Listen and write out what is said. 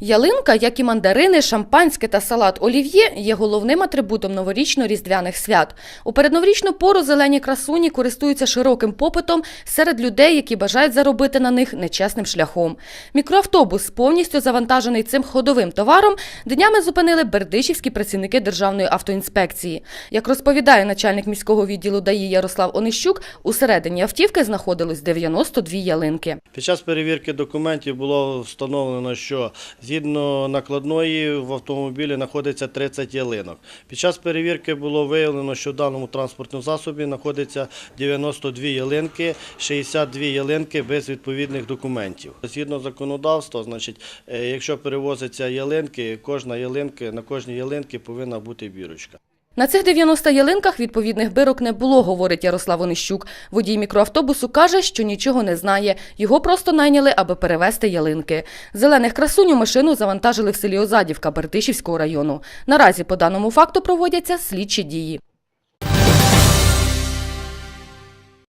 Ялинка, як і мандарини, шампанське та салат олів'є, є головним атрибутом новорічно-різдвяних свят. У передноворічну пору зелені красуні користуються широким попитом серед людей, які бажають заробити на них нечесним шляхом. Мікроавтобус, повністю завантажений цим ходовим товаром, днями зупинили бердичівські працівники Державної автоінспекції. Як розповідає начальник міського відділу ДАІ Ярослав Онищук, у середині автівки знаходилось 92 ялинки. Під час перевірки документів було встановлено, що згідно накладної в автомобілі знаходиться 30 ялинок. Під час перевірки було виявлено, що в даному транспортному засобі знаходиться 92 ялинки, 62 ялинки без відповідних документів. Згідно законодавства, значить, е, якщо перевозяться ялинки, кожна ялинка на кожній ялинці повинна бути бірочка. На цих 90 ялинках відповідних бирок не було, говорить Ярослав Онищук. Водій мікроавтобусу каже, що нічого не знає. Його просто найняли, аби перевезти ялинки. Зелених красуню машину завантажили в селі Озадівка Бертишівського району. Наразі по даному факту проводяться слідчі дії.